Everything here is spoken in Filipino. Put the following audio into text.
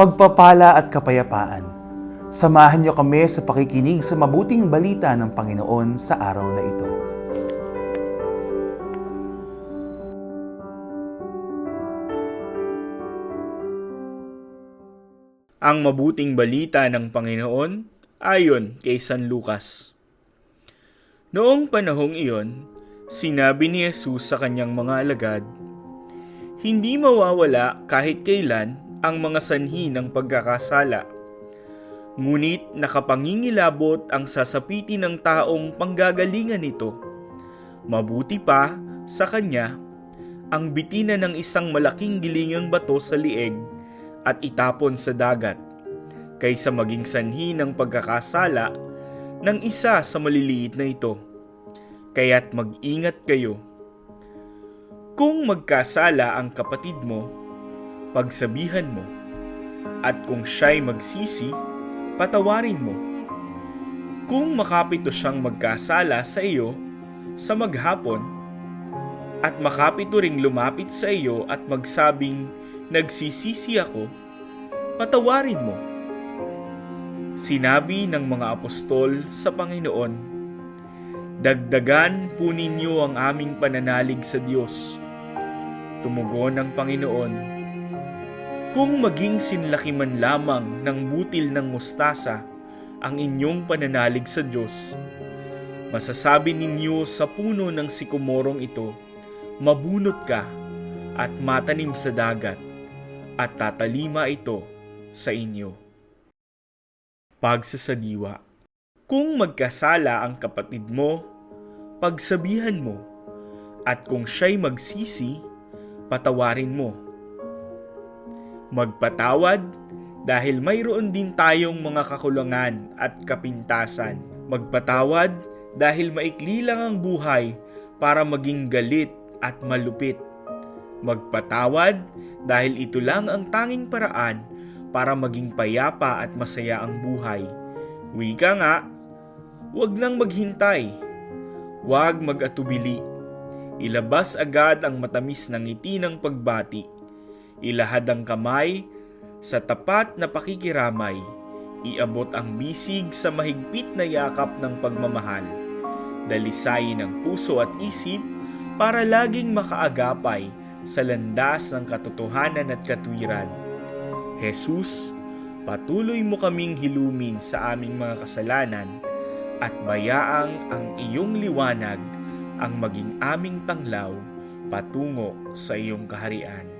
pagpapala at kapayapaan. Samahan niyo kami sa pakikinig sa mabuting balita ng Panginoon sa araw na ito. Ang mabuting balita ng Panginoon ayon kay San Lucas. Noong panahong iyon, sinabi ni Jesus sa kanyang mga alagad, Hindi mawawala kahit kailan ang mga sanhi ng pagkakasala. Ngunit nakapangingilabot ang sasapiti ng taong panggagalingan nito. Mabuti pa sa kanya ang bitina ng isang malaking gilingang bato sa lieg at itapon sa dagat kaysa maging sanhi ng pagkakasala ng isa sa maliliit na ito. Kaya't mag-ingat kayo. Kung magkasala ang kapatid mo, pagsabihan mo. At kung siya'y magsisi, patawarin mo. Kung makapito siyang magkasala sa iyo sa maghapon, at makapito ring lumapit sa iyo at magsabing, nagsisisi ako, patawarin mo. Sinabi ng mga apostol sa Panginoon, Dagdagan po ninyo ang aming pananalig sa Diyos. Tumugon ang Panginoon, Kung maging sinlaki man lamang ng butil ng mustasa ang inyong pananalig sa Diyos, masasabi ninyo sa puno ng sikumorong ito, Mabunot ka at matanim sa dagat at tatalima ito sa inyo. Pagsasadiwa Kung magkasala ang kapatid mo, pagsabihan mo, at kung siya'y magsisi, patawarin mo. Magpatawad dahil mayroon din tayong mga kakulangan at kapintasan. Magpatawad dahil maikli lang ang buhay para maging galit at malupit. Magpatawad dahil ito lang ang tanging paraan para maging payapa at masaya ang buhay. Wika nga, huwag nang maghintay. Huwag mag-atubili. Ilabas agad ang matamis na ngiti ng pagbati. Ilahad ang kamay sa tapat na pakikiramay. Iabot ang bisig sa mahigpit na yakap ng pagmamahal. Dalisayin ang puso at isip para laging makaagapay sa landas ng katotohanan at katwiran. Jesus, patuloy mo kaming hilumin sa aming mga kasalanan at bayaang ang iyong liwanag ang maging aming tanglaw patungo sa iyong kaharian.